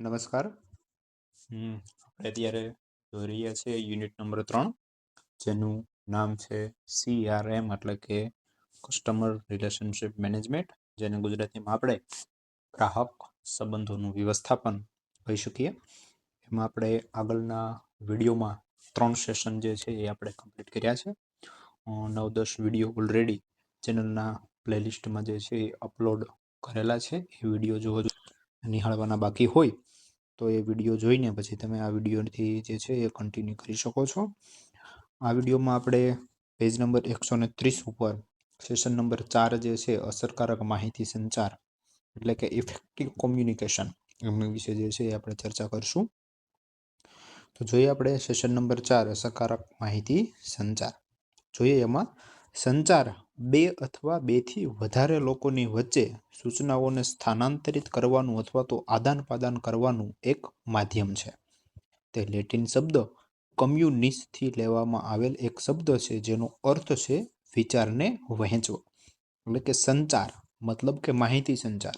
નમસ્કાર. આપણે અત્યારે જોઈ રહ્યા છીએ યુનિટ નંબર ત્રણ, જેનું નામ છે સીઆરએમ એટલે કે કસ્ટમર રિલેશનશિપ મેનેજમેન્ટ જેને ગુજરાતીમાં આપણે ગ્રાહક સંબંધોનું વ્યવસ્થાપન કહી શકીએ. એમાં આપણે આગળના વિડીયોમાં ત્રણ સેશન જે છે એ આપણે કમ્પ્લીટ કર્યા છે. નવ દસ વીડિયો ઓલરેડી ચેનલના પ્લેલિસ્ટમાં જે છે એ અપલોડ કરેલા છે. એ વીડિયો જો નિહાળવાના બાકી હોય તો એ વીડિયો જોઈને પછી તમે આ વિડીયોથી જે છે એ કન્ટિન્યુ કરી શકો છો. આ વિડીયોમાં આપણે પેજ નંબર એકસો ને ત્રીસ ઉપર સેશન નંબર ચાર જે છે અસરકારક માહિતી સંચાર એટલે કે ઇફેક્ટિવ કોમ્યુનિકેશન એમના વિશે જે છે એ આપણે ચર્ચા કરશું. તો જોઈએ આપણે સેશન નંબર ચાર અસરકારક માહિતી સંચાર. જોઈએ એમાં સંચાર બે અથવા બેથી વધારે લોકોની વચ્ચે સૂચનાઓને સ્થાનાંતરિત કરવાનું અથવા તો આદાન પ્રદાન કરવાનું એક માધ્યમ છે. તે લેટિન શબ્દ કમ્યુનિસ્ટથી લેવામાં આવેલ એક શબ્દ છે, જેનો અર્થ છે વિચારને વહેંચવો. એટલે કે સંચાર, મતલબ કે માહિતી સંચાર.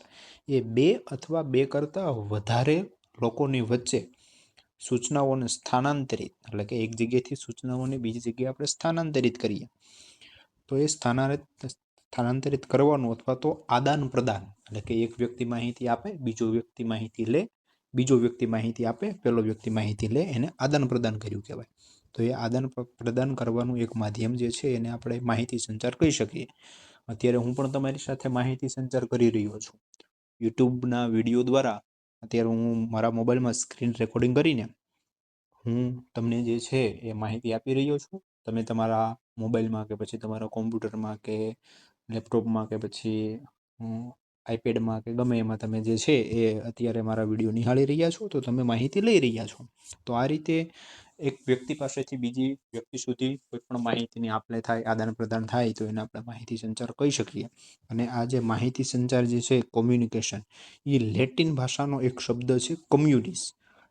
એ બે અથવા બે કરતાં વધારે લોકોની વચ્ચે સૂચનાઓને સ્થાનાંતરિત, એટલે કે એક જગ્યાએથી સૂચનાઓને બીજી જગ્યાએ આપણે સ્થાનાંતરિત કરીએ. તો એ સ્થાનાંતરિત સ્થાનાંતરિત કરવાનું અથવા તો આદાન પ્રદાન. એટલે કે એક વ્યક્તિ માહિતી આપે, બીજો વ્યક્તિ માહિતી લે, બીજો વ્યક્તિ માહિતી આપે, પેલો વ્યક્તિ માહિતી લે, એને આદાન પ્રદાન કર્યું કહેવાય. તો એ આદાન પ્ર- પ્રદાન કરવાનું એક માધ્યમ જે છે, એને આપણે માહિતી સંચાર કહી શકીએ. અત્યારે હું પણ તમારી સાથે માહિતી સંચાર કરી રહ્યો છું. યુટ્યુબના વીડિયો દ્વારા અત્યારે હું મારા મોબાઈલમાં સ્ક્રીન રેકોર્ડિંગ કરીને હું તમને જે છે, એ માહિતી આપી રહ્યો છું. તમે તમારા મોબાઈલમાં કે પછી તમારા કોમ્પ્યુટરમાં કે લેપટોપમાં કે પછી આઈપેડમાં કે ગમે એમાં તમે જે છે એ અત્યારે મારા વીડિયો નિહાળી રહ્યા છો, તો તમે માહિતી લઈ રહ્યા છો. તો આ રીતે એક વ્યક્તિ પાસેથી બીજી વ્યક્તિ સુધી કોઈ પણ માહિતીની આપ લે થાય, આદાન પ્રદાન થાય, તો એને આપણે માહિતી સંચાર કહી શકીએ. અને આ જે માહિતી સંચાર જે છે કોમ્યુનિકેશન એ લેટિન ભાષાનો એક શબ્દ છે કમ્યુનિસ.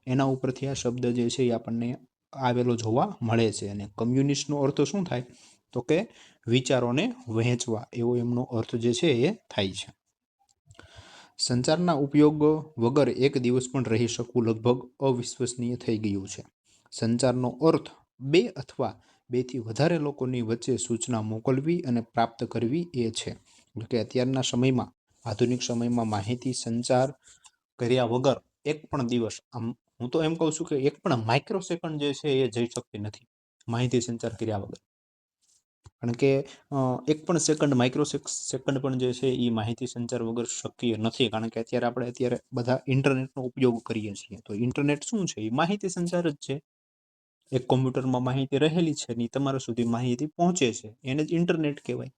એના ઉપરથી આ શબ્દ જે છે એ આપણને આવેલો જોવા મળે છે અને કમ્યુનિસ્ટનો અર્થ શું થાય? તો કે વિચારોને વહેંચવા, એવો એમનો અર્થ જે છે એ થાય છે. સંચારના ઉપયોગ વગર એક દિવસ પણ રહી શકવું લગભગ અવિશ્વસનીય થઈ ગયું છે. સંચારનો અર્થ બે અથવા બેથી વધારે લોકોની વચ્ચે સૂચના મોકલવી અને પ્રાપ્ત કરવી એ છે. એટલે કે અત્યારના સમયમાં, આધુનિક સમયમાં માહિતી સંચાર કર્યા વગર એક પણ દિવસ આમ હું તો એમ કહું છું કે એક પણ માઇક્રો સેકન્ડ જે છે એ જઈ શકતી નથી, માહિતી સંચાર કર્યા વગર. કારણ કે એક પણ સેકન્ડ માઇક્રો સેકન્ડ પણ જે છે એ માહિતી સંચાર વગર શક્ય નથી. કારણ કે અત્યારે આપણે અત્યારે બધા ઇન્ટરનેટનો ઉપયોગ કરીએ છીએ. તો ઇન્ટરનેટ શું છે? એ માહિતી સંચાર જ છે. એક કોમ્પ્યુટરમાં માહિતી રહેલી છે ને તમારા સુધી માહિતી પહોંચે છે. એને જ ઇન્ટરનેટ કહેવાય.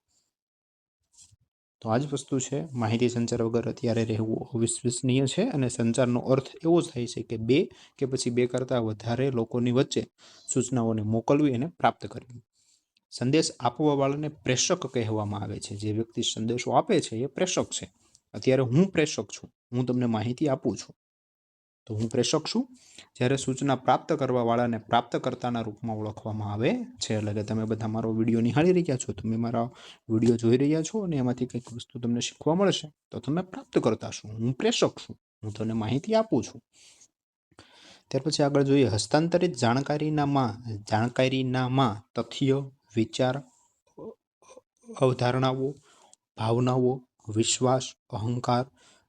તો આ જ વસ્તુ છે. માહિતી સંચાર વગર અત્યારે રહેવું અવિશ્વસનીય છે અને સંચારનો અર્થ એવો થાય છે કે બે કે પછી બે કરતાં વધારે લોકોની વચ્ચે સૂચનાઓને મોકલવી અને પ્રાપ્ત કરવી. સંદેશ આપવાવાળાને પ્રેષક કહેવામાં આવે છે. જે વ્યક્તિ સંદેશો આપે છે એ પ્રેષક છે. અત્યારે હું પ્રેષક છું. હું તમને માહિતી આપું છું. તો હું પ્રેષક છું. જ્યારે સૂચના પ્રાપ્ત કરવાવાળાને પ્રાપ્તકર્તાના રૂપમાં ઓળખવામાં આવે છે, એટલે કે તમે બધા મારો વીડિયો નિહાળી રહ્યા છો તમે મારા વીડિયો જોઈ રહ્યા છો અને એમાંથી કંઈક વસ્તુ તમને શીખવા મળશે, તો તમે પ્રાપ્ત કરતા છું. હું પ્રેષક છું. હું તમને માહિતી આપું છું. ત્યાર પછી આગળ જોઈએ. હસ્તાંતરિત જાણકારીનામાં જાણકારીનામાં તથ્ય, વિચાર, અવધારણાઓ, ભાવનાઓ, વિશ્વાસ, અહંકાર,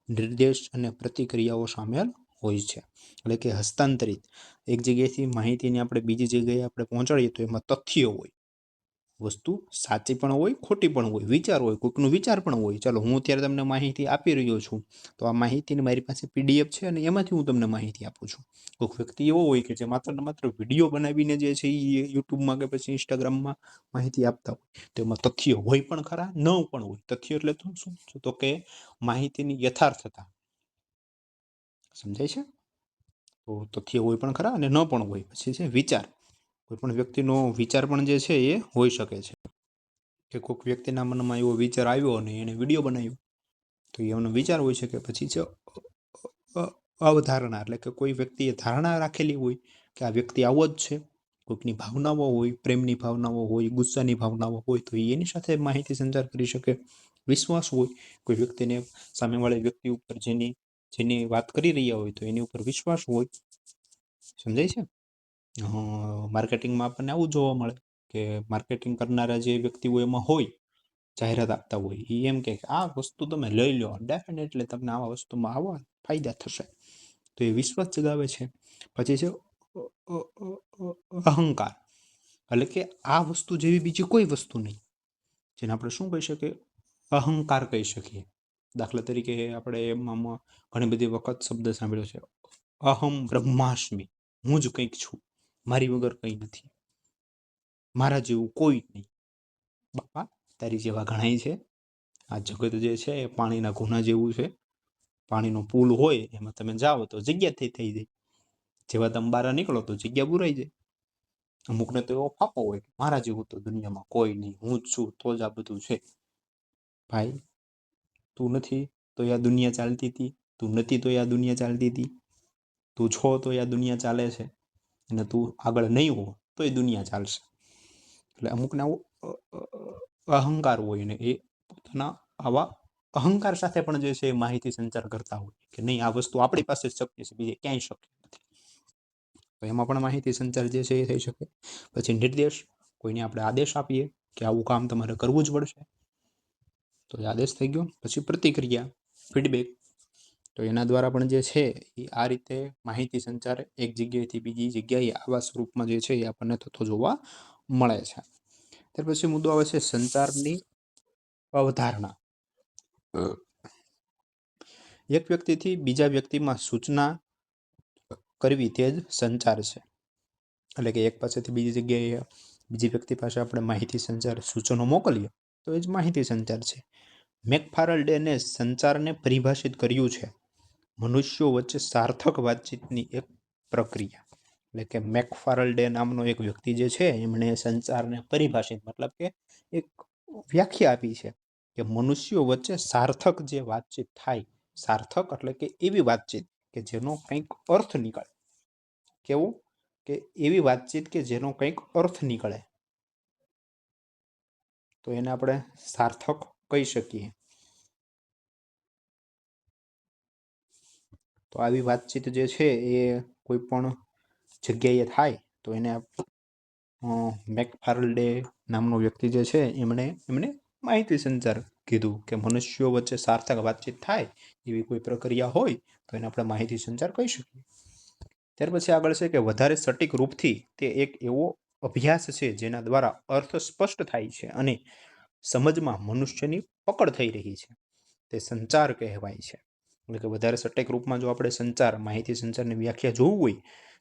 નિર્દેશ અને પ્રતિક્રિયાઓ સામેલ હોય છે. એટલે કે હસ્તાંતરિત. એક જગ્યાએથી માહિતીને આપણે બીજી જગ્યાએ આપણે પહોંચાડીએ તો એમાં તથ્ય હોય. વસ્તુ સાચી પણ હોય, ખોટી પણ હોય, વિચાર હોય, કોઈકનો વિચાર પણ હોય. ચાલો, હું અત્યારે તમને માહિતી આપી રહ્યો છું. તો આ માહિતીની મારી પાસે પીડીએફ છે અને એમાંથી હું તમને માહિતી આપું છું. કોઈક વ્યક્તિ એવો હોય કે જે માત્ર ને માત્ર વીડિયો બનાવીને જે છે એ યુટ્યુબમાં કે પછી ઇન્સ્ટાગ્રામમાં માહિતી આપતા હોય. તો એમાં તથ્ય હોય પણ ખરા, ન પણ હોય. તથ્ય એટલે શું? તો કે માહિતીની યથાર્થતા. સમજાય છે? તો તથ્ય હોય પણ ખરા અને ન પણ હોય. પછી છે વિચાર. કોઈ પણ વ્યક્તિનો વિચાર પણ જે છે એ હોઈ શકે છે. કે કોઈક વ્યક્તિના મનમાં એવો વિચાર આવ્યો અને એણે વીડિયો બનાવ્યો. તો એનો વિચાર હોય છે કે પછી છે અવધારણા એટલે કે કોઈ વ્યક્તિએ ધારણા રાખેલી હોય કે આ વ્યક્તિ આવો જ છે. કોઈકની ભાવનાઓ હોય, પ્રેમની ભાવનાઓ હોય, ગુસ્સાની ભાવનાઓ હોય, તો એની સાથે માહિતી સંચાર કરી શકે. વિશ્વાસ હોય. કોઈ વ્યક્તિને સામેવાળી વ્યક્તિ ઉપર જેની જેની વાત કરી રહ્યા હોય તો એની ઉપર વિશ્વાસ હોય. સમજાય છે? માર્કેટિંગમાં આપણને આવું જોવા મળે કે માર્કેટિંગ કરનારા જે વ્યક્તિઓ એમાં હોય, જાહેરાત આપતા હોય એ એમ કે આ વસ્તુ તમે લઈ લો ડેફિનેટલી તમને આવા વસ્તુમાં આવા ફાયદા થશે. તો એ વિશ્વાસ જગાવે છે. પછી છે અહંકાર. એટલે કે આ વસ્તુ જેવી બીજી કોઈ વસ્તુ નહીં. જેને આપણે શું કહી શકીએ? અહંકાર કહી શકીએ. દાખલા તરીકે આપણે એમાં ઘણી બધી વખત શબ્દ સાંભળ્યો છે. અહમ બ્રહ્માસ્મિ હું જ કંઈક છું, મારી વગર કંઈ નથી. મારા જેવું કોઈ નહીં. બાપા, તારી જેવા ઘણાય છે. આ જગત જે છે એ પાણીના ગુના જેવું છે. પાણીનો પુલ હોય, એમાં તમે જાઓ તો જગ્યા થઈ થઈ જાય. જેવા તમે બહાર નીકળો તો જગ્યા પુરાઈ જાય. અમુકને તો એવો ફાપો હોય મારા જેવું તો દુનિયામાં કોઈ નહીં, હું જ છું, તો જ આ બધું છે. ભાઈ તું નથી, તો આ દુનિયા ચાલતી હતી. તું નથી, તો આ દુનિયા ચાલતી હતી. તું છો, તો આ દુનિયા ચાલે છે. અને તું આગળ નહીં હો, તો એ દુનિયા ચાલશે. એટલે અમુકને આવો અહંકાર હોય ને એ પોતાના આવા અહંકાર સાથે પણ જે છે એ માહિતી સંચાર કરતા હોય કે નહીં, આ વસ્તુ આપણી પાસે શક્ય છે, બીજે ક્યાંય શક્ય નથી. તો એમાં પણ માહિતી સંચાર જે છે એ થઈ શકે. પછી નિર્દેશ, કોઈને આપણે આદેશ આપીએ કે આવું કામ તમારે કરવું જ પડશે. તો એ આદેશ થઈ ગયો. પછી પ્રતિક્રિયા ફીડબેક તો એના દ્વારા પણ જે છે એ આ રીતે માહિતી સંચાર એક જગ્યાએથી બીજી જગ્યાએ આવા સ્વરૂપમાં જે છે એ આપણને થતો જોવા મળે છે. ત્યાર પછી મુદ્દો આવે છે સંચારની અવધારણા. એક વ્યક્તિથી બીજા વ્યક્તિમાં સૂચના કરવી તે જ સંચાર છે. એટલે કે એક પાસેથી બીજી જગ્યાએ બીજી વ્યક્તિ પાસે આપણે માહિતી સંચાર સૂચનો મોકલીએ તો એ જ માહિતી સંચાર છે. મેકફારલ્ડેને સંચારને પરિભાષિત કર્યું છે. મનુષ્યો વચ્ચે સાર્થક વાતચીતની એક પ્રક્રિયા. એટલે કે મેકફારલ્ડે નામનો એક વ્યક્તિ જે છે, એમણે સંચારને પરિભાષિત મતલબ કે એક વ્યાખ્યા આપી છે કે મનુષ્યો વચ્ચે સાર્થક જે વાતચીત થાય, સાર્થક એટલે કે એવી વાતચીત કે જેનો કંઈક અર્થ નીકળે. કેવું? કે એવી વાતચીત કે જેનો કંઈક અર્થ નીકળે. તો એને આપણે સાર્થક કહી શકીએ. તો આવી વાતચીત જે છે એ કોઈ પણ જગ્યાએ થાય તો એને મેકફાર્લ્ડે નામનો વ્યક્તિ જે છે એમણે એમણે માહિતી સંચાર કીધું કે મનુષ્યો વચ્ચે સાર્થક વાતચીત થાય એવી કોઈ પ્રક્રિયા હોય તો એને આપણે માહિતી સંચાર કહી શકીએ. ત્યાર પછી આગળ છે કે વધારે સટીક રૂપથી તે એક એવો અભ્યાસ છે જેના દ્વારા અર્થ સ્પષ્ટ થાય છે અને સમજમાં મનુષ્યની પકડ થઈ રહી છે. તે સંચાર કહેવાય છે. એટલે કે વધારે સટેક રૂપમાં જો આપણે સંચાર, માહિતી સંચારની વ્યાખ્યા જોવું હોય,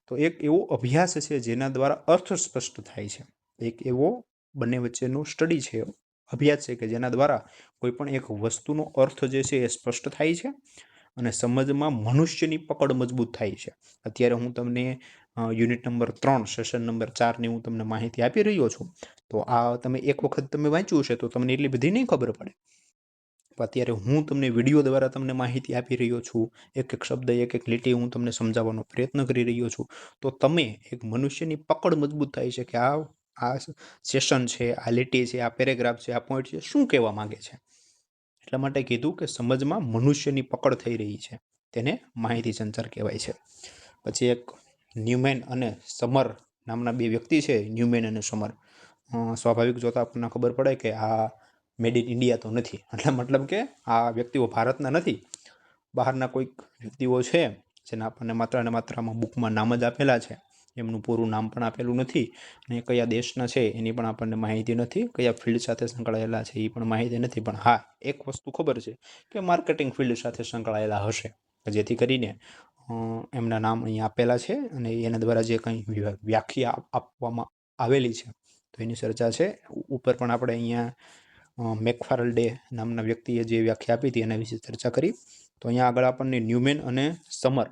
તો એક એવો અભ્યાસ છે જેના દ્વારા અર્થ સ્પષ્ટ થાય છે. એક એવો બંને વચ્ચેનો સ્ટડી છે, અભ્યાસ છે કે જેના દ્વારા કોઈ પણ એક વસ્તુનો અર્થ જે છે એ સ્પષ્ટ થાય છે અને સમજમાં મનુષ્યની પકડ મજબૂત થાય છે. અત્યારે હું તમને યુનિટ નંબર ત્રણ સેશન નંબર ચારની હું તમને માહિતી આપી રહ્યો છું. તો આ તમે એક વખત તમે વાંચ્યું છે તો તમને એટલી બધી નહીં ખબર પડે. અત્યારે હું તમને વીડિયો દ્વારા તમને માહિતી આપી રહ્યો છું. એક એક શબ્દ, એક એક લીટી હું તમને સમજાવવાનો પ્રયત્ન કરી રહ્યો છું. તો તમે એક મનુષ્યની પકડ મજબૂત થાય છે કે આ આ સેશન છે, આ લીટી છે, આ પેરેગ્રાફ છે, આ પોઈન્ટ છે, શું કહેવા માંગે છે? એટલા માટે કીધું કે સમજમાં મનુષ્યની પકડ થઈ રહી છે. તેને માહિતી સંચાર કહેવાય છે. પછી એક ન્યુમેન અને સમર નામના બે વ્યક્તિ છે, ન્યુમેન અને સમર. સ્વાભાવિક જોતા આપણને ખબર પડે કે આ મેડ ઇન ઇન્ડિયા તો નથી. એટલે મતલબ કે આ વ્યક્તિઓ ભારતના નથી. બહારના કોઈક વ્યક્તિઓ છે, જેના આપણને માત્ર અને માત્ર આમાં બુકમાં નામ જ આપેલા છે. એમનું પૂરું નામ પણ આપેલું નથી અને કયા દેશના છે એની પણ આપણને માહિતી નથી. કયા ફિલ્ડ સાથે સંકળાયેલા છે એ પણ માહિતી નથી. પણ હા, એક વસ્તુ ખબર છે કે માર્કેટિંગ ફિલ્ડ સાથે સંકળાયેલા હશે. જેથી કરીને એમના નામ અહીંયા આપેલા છે અને એના દ્વારા જે કંઈ વ્યાખ્યા આપવામાં આવેલી છે, તો એની ચર્ચા છે. ઉપર પણ આપણે અહીંયા મેકફારલ ડે નામના વ્યક્તિએ જે વ્યાખ્યા આપી હતી એના વિશે ચર્ચા કરી. તો અહીંયા આગળ આપણને ન્યુમેન અને સમર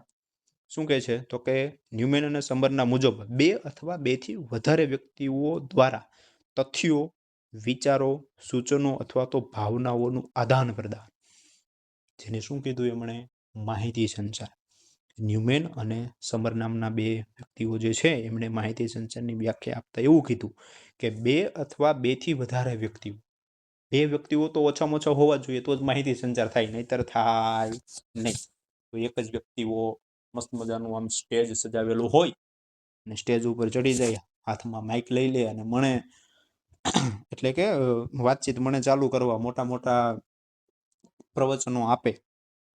શું કહે છે? તો કે ન્યુમેન અને સમરના મુજબ બે અથવા બેથી વધારે વ્યક્તિઓ દ્વારા તથ્યો, વિચારો, સૂચનો અથવા તો ભાવનાઓનું આદાન પ્રદાન જેને શું કીધું એમણે? માહિતી સંચાર. ન્યુમેન અને સમર નામના બે વ્યક્તિઓ જે છે, એમણે માહિતી સંચારની વ્યાખ્યા આપતા એવું કીધું કે બે અથવા બેથી વધારે વ્યક્તિઓ. બે વ્યક્તિઓ તો ઓછામાં ઓછા હોવા જોઈએ, તો જ માહિતી સંચાર થાય, નહીતર થાય નહીં. તો એક જ વ્યક્તિઓ મસ્ત મજાનું આમ સ્ટેજ સજાવેલું હોય અને સ્ટેજ ઉપર ચડી જાય, હાથમાં માઇક લઈ લે અને મને એટલે કે વાતચીત મને ચાલુ કરવા, મોટા મોટા પ્રવચનો આપે.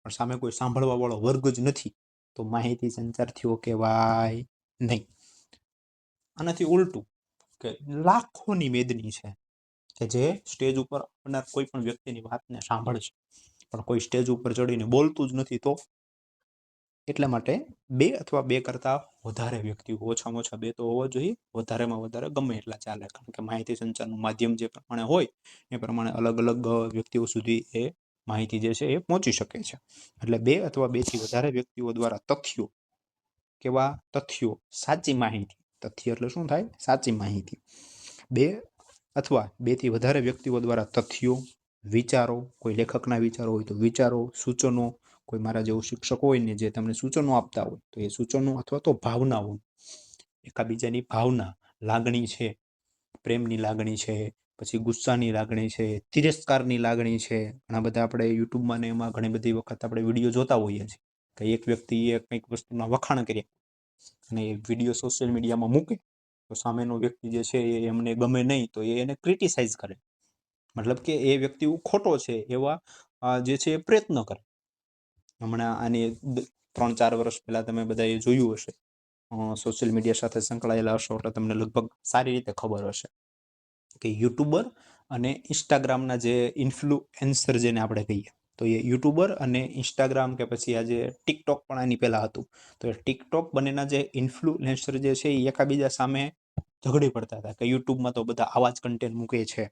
પણ સામે કોઈ સાંભળવા વાળો વર્ગ જ નથી. તો માહિતી સંચાર થયો કહેવાય નહીં. આનાથી ઉલટું કે લાખોની મેદની છે કે જે સ્ટેજ ઉપર આવનાર કોઈ પણ વ્યક્તિની વાતને સાંભળશે. પણ કોઈ સ્ટેજ ઉપર ચડીને બોલતું જ નથી તો એટલા માટે બે અથવા બે કરતા વધારે વ્યક્તિઓ ઓછામાં ઓછા બે તો હોવા જોઈએ. વધારેમાં વધારે ગમે એટલા ચાલે. કારણ કે માહિતી સંચારનું માધ્યમ જે પ્રમાણે હોય, એ પ્રમાણે અલગ અલગ વ્યક્તિઓ સુધી એ માહિતી જે છે એ પહોંચી શકે છે. એટલે બે અથવા બેથી વધારે વ્યક્તિઓ દ્વારા તથ્યો કેવા તથ્યો? સાચી માહિતી. તથ્ય એટલે શું થાય? સાચી માહિતી. બે અથવા બેથી વધારે વ્યક્તિઓ દ્વારા તથ્યો, વિચારો, કોઈ લેખકના વિચારો હોય તો વિચારો, સૂચનો, કોઈ મારા જેવો શિક્ષક હોય ને જે તમને સૂચનો આપતા હોય તો એ સૂચનો અથવા તો ભાવનાઓ. એકાબીજાની ભાવના, લાગણી છે, પ્રેમની લાગણી છે પછી ગુસ્સાની લાગણી છે, તિરસ્કારની લાગણી છે. ઘણા બધા આપણે યુટ્યુબમાં ને એમાં ઘણી બધી વખત આપણે વીડિયો જોતા હોઈએ છીએ કે એક વ્યક્તિએ કંઈક વસ્તુના વખાણ કર્યા અને એ વીડિયો સોશિયલ મીડિયામાં મૂકે, તો સામેનો વ્યક્તિ જે છે એ એમને ગમે નહીં તો એ એને ક્રિટિસાઇઝ કરે. મતલબ કે એ વ્યક્તિ ખોટો છે એવા જે છે એ પ્રયત્ન કરે. હમણાં આની ત્રણ ચાર વર્ષ પહેલાં તમે બધાએ જોયું હશે. સોશિયલ મીડિયા સાથે સંકળાયેલા હશો એટલે તમને લગભગ સારી રીતે ખબર હશે. કે યુટ્યુબર અને ઇન્સ્ટાગ્રામના જે ઇન્ફ્લુએન્સર જેને આપણે કહીએ, તો એ યુટ્યુબર અને ઇન્સ્ટાગ્રામ કે પછી આજે ટિકટોક પણ આની પહેલાં હતું, તો એ ટિકટોક બંનેના જે ઇન્ફ્લુએન્સર જે છે એ એકાબીજા સામે ઝઘડી પડતા હતા કે યુટ્યુબમાં તો બધા આવા જ કન્ટેન્ટ મૂકે છે.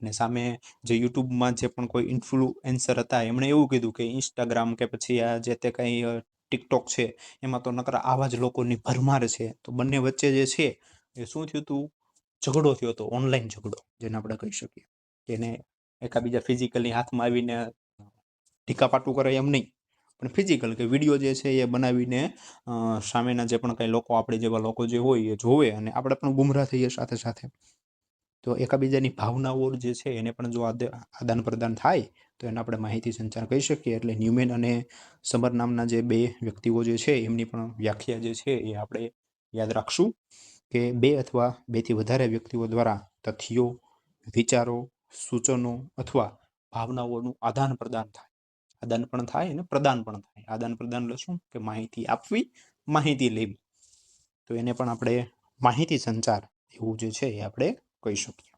અને સામે જે યુટ્યુબમાં જે પણ કોઈ ઇન્ફ્લુએન્સર હતા, એમણે એવું કીધું કે ઇન્સ્ટાગ્રામ કે પછી આ જે તે કંઈ ટિકટોક છે, એમાં તો નકરા આવા જ લોકોની ભરમાર છે. તો બંને વચ્ચે જે છે, એ શું થયું હતું ઝઘડો થયો હતો ઓનલાઈન ઝઘડો જેને આપણે કહી શકીએ. એને એકાબીજા ફિઝિકલી હાથમાં આવીને ટીકાપાટું કરે એમ નહીં. પણ ફિઝિકલ કે વીડિયો જે છે એ બનાવીને સામેના જે પણ કંઈ લોકો, આપણે જેવા લોકો જે હોય એ જોવે અને આપણે પણ ગુમરાહ થઈએ સાથે સાથે. તો એકાબીજાની ભાવનાઓ જે છે એને પણ જો આદ- આદાન પ્રદાન થાય, તો એને આપણે માહિતી સંચાર કહી શકીએ. એટલે ન્યુમેન અને સમર નામના જે બે વ્યક્તિઓ જે છે, એમની પણ વ્યાખ્યા જે છે એ આપણે યાદ રાખશું. કે બે અથવા બેથી વધારે વ્યક્તિઓ દ્વારા તથ્યો, વિચારો, સૂચનો અથવા ભાવનાઓનું આદાન પ્રદાન થાય. આદાન પણ થાય અને પ્રદાન પણ થાય. આદાન પ્રદાન એટલે શું કે માહિતી આપવી, માહિતી લેવી. તો એને પણ આપણે માહિતી સંચાર એવું જે છે એ આપણે કહી શકીએ.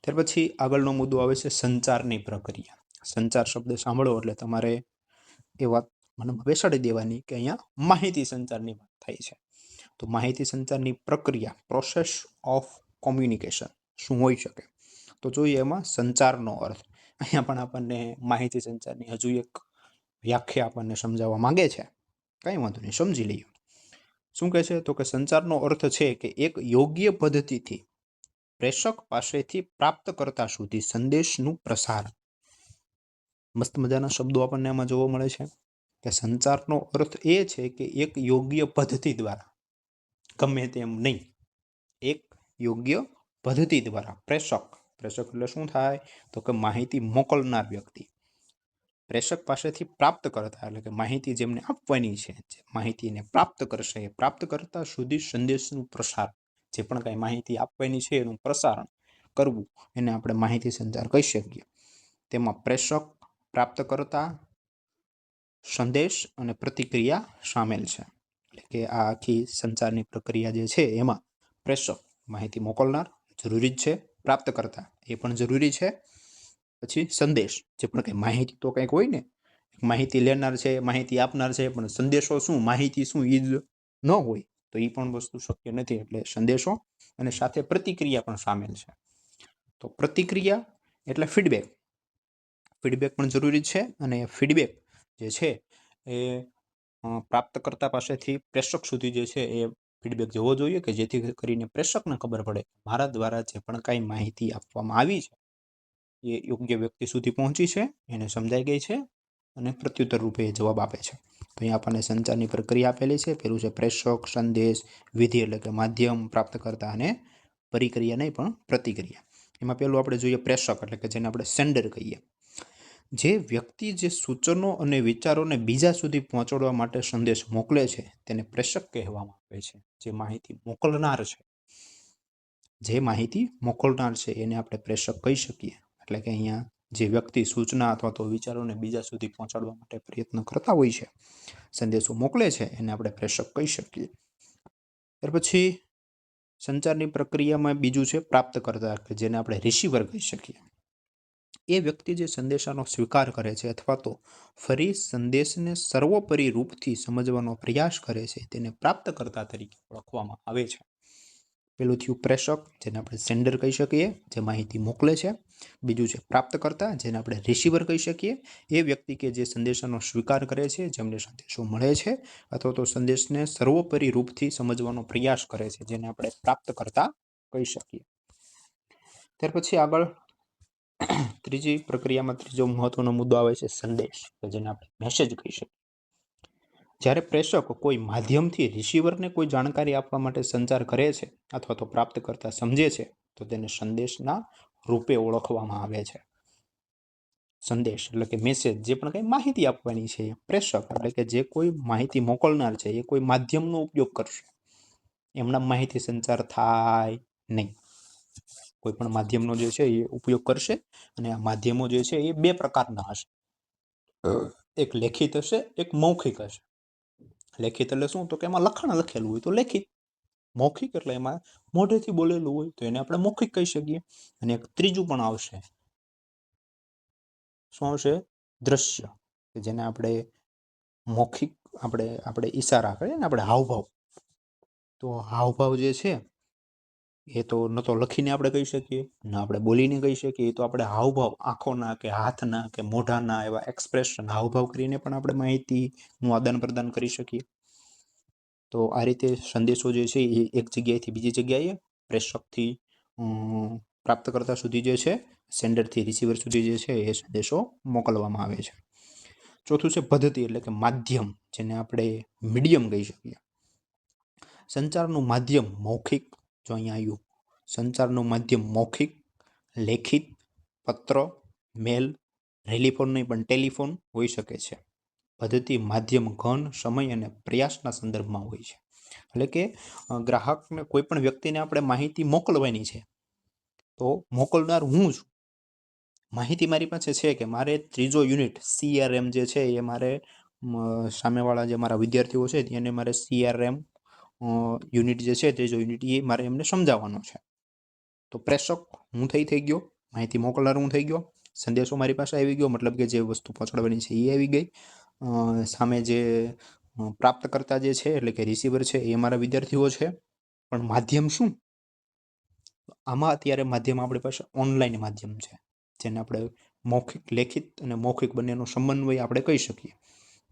ત્યાર પછી આગળનો મુદ્દો આવે છે સંચારની પ્રક્રિયા. સંચાર શબ્દ સાંભળો એટલે તમારે એ વાત મને બેસાડી દેવાની કે અહીંયા માહિતી સંચારની વાત થાય છે. તો માહિતી સંચારની પ્રક્રિયા પ્રોસેસ ઓફ કોમ્યુનિકેશન શું હોઈ શકે? તો જોઈએ એમાં સંચારનો અર્થ. અહીંયા પણ આપણને માહિતી સંચારની હજુ એક વ્યાખ્યા આપણને સમજાવવા માંગે છે. કાંઈ વાંધો નહીં, સમજી લઈએ. શું કહે છે? તો કે સંચારનો અર્થ છે કે એક યોગ્ય પદ્ધતિથી પ્રેષક પાસેથી પ્રાપ્તકર્તા સુધી સંદેશનું પ્રસાર મસ્ત મજાના શબ્દો આપણને એમાં જોવા મળે છે. કે સંચારનો અર્થ એ છે કે એક યોગ્ય પદ્ધતિ દ્વારા, ગમે તેમ નહીં, એક યોગ્ય પદ્ધતિ દ્વારા, પ્રેષક પ્રેષક એટલે શું થાય? તો કે માહિતી મોકલનાર વ્યક્તિ, પ્રેષક પાસેથી પ્રાપ્ત કરતા, એટલે કે માહિતી જેમને આપવાની છે, જે માહિતીને પ્રાપ્ત કરશે, એ પ્રાપ્ત કરતા સુધી સંદેશનું પ્રસાર જે પણ કાંઈ માહિતી આપવાની છે, એનું પ્રસારણ કરવું, એને આપણે માહિતી સંચાર કહી શકીએ. તેમાં પ્રેષક પ્રાપ્તકર્તા સંદેશ અને પ્રતિક્રિયા સામેલ છે. એટલે કે આ આખી સંચારની પ્રક્રિયા જે છે, એમાં પ્રેષક માહિતી મોકલનાર જરૂરી જ છે, પ્રાપ્તકર્તા એ પણ જરૂરી છે. પછી સંદેશ, જે પણ કંઈ માહિતી તો કંઈક હોય ને માહિતી લેનાર છે, માહિતી આપનાર છે, પણ સંદેશો શું, માહિતી શું એ જ ન હોય, તો એ પણ વસ્તુ શક્ય નથી. એટલે સંદેશો અને સાથે પ્રતિક્રિયા પણ સામેલ છે. તો પ્રતિક્રિયા એટલે ફીડબેક ફીડબેક પણ જરૂરી છે અને ફીડબેક જે છે એ પ્રાપ્તકર્તા પાસેથી પ્રેષક સુધી જે છે એ ફીડબેક જવો જોઈએ કે જેથી કરીને પ્રેષકને ખબર પડે મારા દ્વારા જે પણ કાંઈ માહિતી આપવામાં આવી છે, એ યોગ્ય વ્યક્તિ સુધી પહોંચી છે, એને સમજાઈ ગઈ છે અને પ્રત્યુત્તર રૂપે એ જવાબ આપે છે. તો અહીં આપણને સંચારની પ્રક્રિયા આપેલી છે. પેલું છે પ્રેષક, સંદેશ, વિધિ એટલે કે માધ્યમ, પ્રાપ્તકર્તા અને પરિક્રિયા નહીં પણ પ્રતિક્રિયા. એમાં પેલું આપણે જોઈએ પ્રેષક એટલે કે જેને આપણે સેન્ડર કહીએ. જે વ્યક્તિ જે સૂચનો અને વિચારોને બીજા સુધી પહોંચાડવા માટે સંદેશ મોકલે છે, તેને પ્રેષક કહેવામાં આવે છે. જે માહિતી મોકલનાર છે. જે માહિતી મોકલનાર છે, એને આપણે પ્રેષક કહી શકીએ. એટલે કે અહીંયા જે વ્યક્તિ સૂચના અથવા તો વિચારોને બીજા સુધી પહોંચાડવા માટે પ્રયત્ન કરતા હોય છે, સંદેશો મોકલે છે, એને આપણે પ્રેષક કહી શકીએ. ત્યાર પછી સંચારની પ્રક્રિયામાં બીજું છે પ્રાપ્તકર્તા, કે જેને આપણે રિસીવર કહી શકીએ. એ વ્યક્તિ જે સંદેશાનો સ્વીકાર કરે છે અથવા તો ફરી સંદેશને સર્વોપરી રૂપથી સમજવાનો પ્રયાસ કરે છે, તેને પ્રાપ્તકર્તા તરીકે ઓળખવામાં આવે છે. પેલું થયું પ્રેષક, જેને આપણે સેન્ડર કહી શકીએ, જે માહિતી મોકલે છે. બીજું છે પ્રાપ્તકર્તા, જેને આપણે રિસીવર કહી શકીએ. એ વ્યક્તિ કે જે સંદેશાનો સ્વીકાર કરે છે, જેમને સંદેશો મળે છે, અથવા તો સંદેશને સર્વોપરી રૂપથી સમજવાનો પ્રયાસ કરે છે, જેને આપણે પ્રાપ્તકર્તા કહી શકીએ. ત્યાર પછી આગળ ત્રીજી પ્રક્રિયામાં ત્રીજો મહત્વનો મુદ્દો આવે છે સંદેશ કે જેને આપણે મેસેજ કહી શકીએ. જ્યારે પ્રેષક કોઈ માધ્યમથી રિસીવરને કોઈ જાણકારી આપવા માટે સંચાર કરે છે અથવા તો પ્રાપ્ત કરતા સમજે છે, તો તેને સંદેશના રૂપે ઓળખવામાં આવે છે. સંદેશ એટલે કે મેસેજ જે પણ કંઈ માહિતી આપવાની છે પ્રેષક એટલે કે જે કોઈ માહિતી મોકલનાર છે એ કોઈ માધ્યમનો ઉપયોગ કરશે. એમના માહિતી સંચાર થાય નહીં. કોઈ પણ માધ્યમનો જે છે એ ઉપયોગ કરશે અને આ માધ્યમો જે છે એ બે પ્રકારના હશે. એક લેખિત હશે, એક મૌખિક હશે. લેખિત એટલે શું? તો કે એમાં લખાણ લખેલું હોય તો લેખિત. મૌખિક એટલે એમાં મોઢેથી બોલેલું હોય તો એને આપણે મૌખિક કહી શકીએ. અને એક ત્રીજું પણ આવશે. શું આવશે? દ્રશ્ય. કે જેને આપણે મૌખિક, આપણે આપણે ઈશારા કરીએ ને, આપણે હાવભાવ. તો હાવભાવ જે છે એ તો ન તો લખીને આપણે કહી શકીએ, ન આપણે બોલીને કહી શકીએ તો આપણે હાવભાવ આંખોના કે હાથના કે મોઢાના એવા એક્સપ્રેશન હાવભાવ કરીને પણ આપણે માહિતીનું આદાન પ્રદાન કરી શકીએ. તો આ રીતે સંદેશો જે છે એ એક જગ્યાએથી બીજી જગ્યાએ પ્રેષકથી પ્રાપ્તકર્તા સુધી જે છે, સેન્ડરથી રિસીવર સુધી જે છે એ સંદેશો મોકલવામાં આવે છે. ચોથું છે પદ્ધતિ એટલે કે માધ્યમ, જેને આપણે મીડિયમ કહી શકીએ. સંચારનું માધ્યમ મૌખિક જો અહીંયા આવ્યું સંચારનું માધ્યમ મૌખિક, લેખિત, પત્ર, મેલ, ટેલિફોન નહીં પણ ટેલિફોન હોઈ શકે છે. પદ્ધતિ માધ્યમ ઘન, સમય અને પ્રયાસના સંદર્ભમાં હોય છે. એટલે કે ગ્રાહકને કોઈ પણ વ્યક્તિને આપણે માહિતી મોકલવાની છે, તો મોકલનાર હું છું? માહિતી મારી પાસે છે કે મારે ત્રીજો યુનિટ સીઆરએમ જે છે એ મારે સામેવાળા જે મારા વિદ્યાર્થીઓ છે તેને મારે સીઆરએમ યુનિટ જે છે ત્રીજો યુનિટ એ મારે એમને સમજાવવાનો છે. તો પ્રેષક હું થઈ થઈ ગયો. માહિતી મોકલનાર હું થઈ ગયો. સંદેશો મારી પાસે આવી ગયો, મતલબ કે જે વસ્તુ પહોંચાડવાની છે એ આવી ગઈ. સામે જે પ્રાપ્તકર્તા જે છે, એટલે કે રિસીવર છે, એ મારા વિદ્યાર્થીઓ છે. પણ માધ્યમ શું? આમાં અત્યારે માધ્યમ આપણી પાસે ઓનલાઈન માધ્યમ છે. જેને આપણે મૌખિક, લેખિત અને મૌખિક બંનેનો સમન્વય આપણે કહી શકીએ.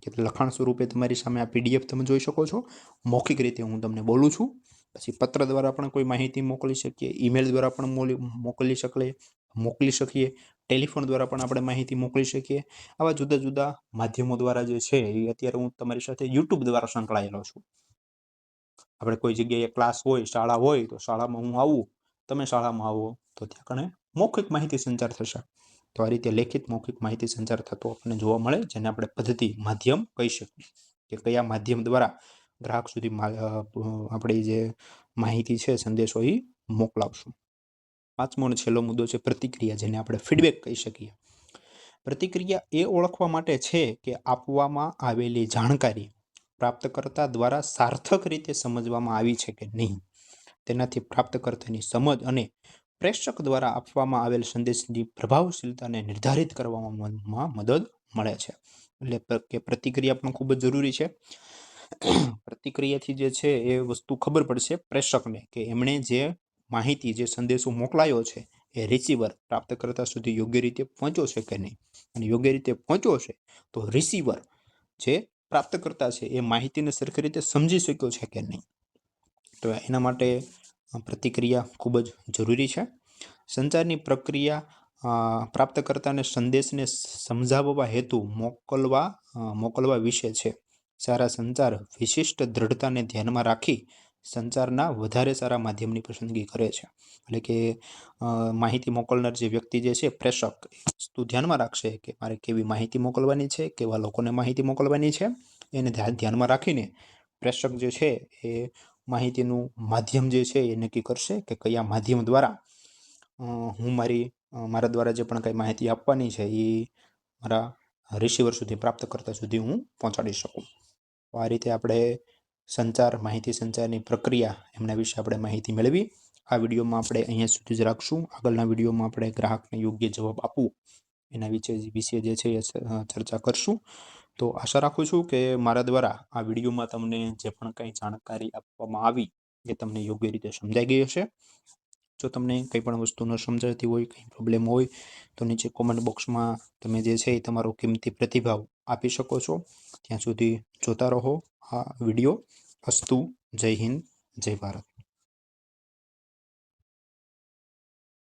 કે લખાણ સ્વરૂપે તમારી સામે આ પીડીએફ તમે જોઈ શકો છો. મૌખિક રીતે હું તમને બોલું છું. પછી પત્ર દ્વારા પણ કોઈ માહિતી મોકલી શકીએ ઈમેલ દ્વારા પણ મોકલી શકીએ મોકલી શકીએ ટેલિફોન દ્વારા પણ આપણે માહિતી મોકલી શકીએ. આવા જુદા જુદા માધ્યમો દ્વારા જે છે એ અત્યારે હું તમારી સાથે યુટ્યુબ દ્વારા સંકળાયેલો છું. આપણે કોઈ જગ્યાએ ક્લાસ હોય, શાળા હોય, તો શાળામાં હું આવું, તમે શાળામાં આવો, તો ત્યાં કણે મૌખિક માહિતી સંચાર થશે. તો આ રીતે લેખિત મૌખિક માહિતી સંચાર થતો આપણને જોવા મળે, જેને આપણે પદ્ધતિ માધ્યમ કહી શકીએ. કે કયા માધ્યમ દ્વારા ગ્રાહક સુધી આપણી જે માહિતી છે, સંદેશો એ મોકલાવશું. પાંચમો અને છેલ્લો મુદ્દો છે પ્રતિક્રિયા, જેને આપણે ફીડબેક કહી શકીએ. પ્રતિક્રિયા એ ઓળખવા માટે છે કે આપવામાં આવેલી જાણકારી પ્રાપ્તકર્તા દ્વારા સાર્થક રીતે સમજવામાં આવી છે કે નહીં. તેનાથી પ્રાપ્તકર્તાની સમજ અને પ્રેષક દ્વારા આપવામાં આવેલ સંદેશની પ્રભાવશીલતાને નિર્ધારિત કરવામાં મદદ મળે છે. એટલે કે પ્રતિક્રિયા પણ ખૂબ જ જરૂરી છે. પ્રતિક્રિયાથી જે છે એ વસ્તુ ખબર પડશે પ્રેષકને કે એમણે જે માહિતી, જે સંદેશો મોકલાયો છે એ રિસીવર પ્રાપ્તકર્તા સુધી યોગ્ય રીતે પહોંચ્યો છે કે નહીં? અને યોગ્ય રીતે પહોંચ્યો છે તો રિસીવર જે પ્રાપ્તકર્તા છે એ માહિતીને સરખી રીતે સમજી શક્યો છે કે નહીં? તો એના માટે પ્રતિક્રિયા ખૂબ જ જરૂરી છે. સંચારની પ્રક્રિયા પ્રાપ્તકર્તાને સંદેશને સમજાવવા હેતુ મોકલવા મોકલવા વિશે છે. સારા સંચાર વિશિષ્ટ દ્રઢતાને ધ્યાનમાં રાખી સંચારના વધારે સારા માધ્યમની પસંદગી કરે છે. એટલે કે માહિતી મોકલનાર જે વ્યક્તિ જે છે, પ્રેષક તું ધ્યાનમાં રાખશે કે મારે કેવી માહિતી મોકલવાની છે, કેવા લોકોને માહિતી મોકલવાની છે. એને ધ્યાનમાં રાખીને પ્રેષક જે છે, એ માહિતીનું માધ્યમ જે છે એ નક્કી કરશે કે કયા માધ્યમ દ્વારા હું મારી મારા દ્વારા જે પણ કંઈ માહિતી આપવાની છે એ મારા રિસીવર સુધી, પ્રાપ્ત કરતા સુધી હું પહોંચાડી શકું. તો આ રીતે આપણે સંચાર, માહિતી સંચારની પ્રક્રિયા એમના વિશે આપણે માહિતી મેળવી. આ વિડીયોમાં આપણે અહીંયા સુધી જ રાખશું. આગળના વિડીયોમાં આપણે ગ્રાહકને યોગ્ય જવાબ આપવું એના વિશે વિશે જે છે એ ચર્ચા કરશું. તો આશા રાખું છું કે મારા દ્વારા આ વિડીયોમાં તમને જે પણ કંઈ જાણકારી આપવામાં આવી એ તમને યોગ્ય રીતે સમજાઈ ગઈ હશે. જો તમને કંઈ પણ વસ્તુ ન સમજાતી હોય, કંઈ પ્રોબ્લેમ હોય, તો નીચે કોમેન્ટ બોક્સમાં તમે જે છે એ તમારો કિંમતી પ્રતિભાવ આપી શકો છો. ત્યાં સુધી જોતા રહો આ વીડિયો. અસ્તુ, જય હિન્દ, જય ભારત.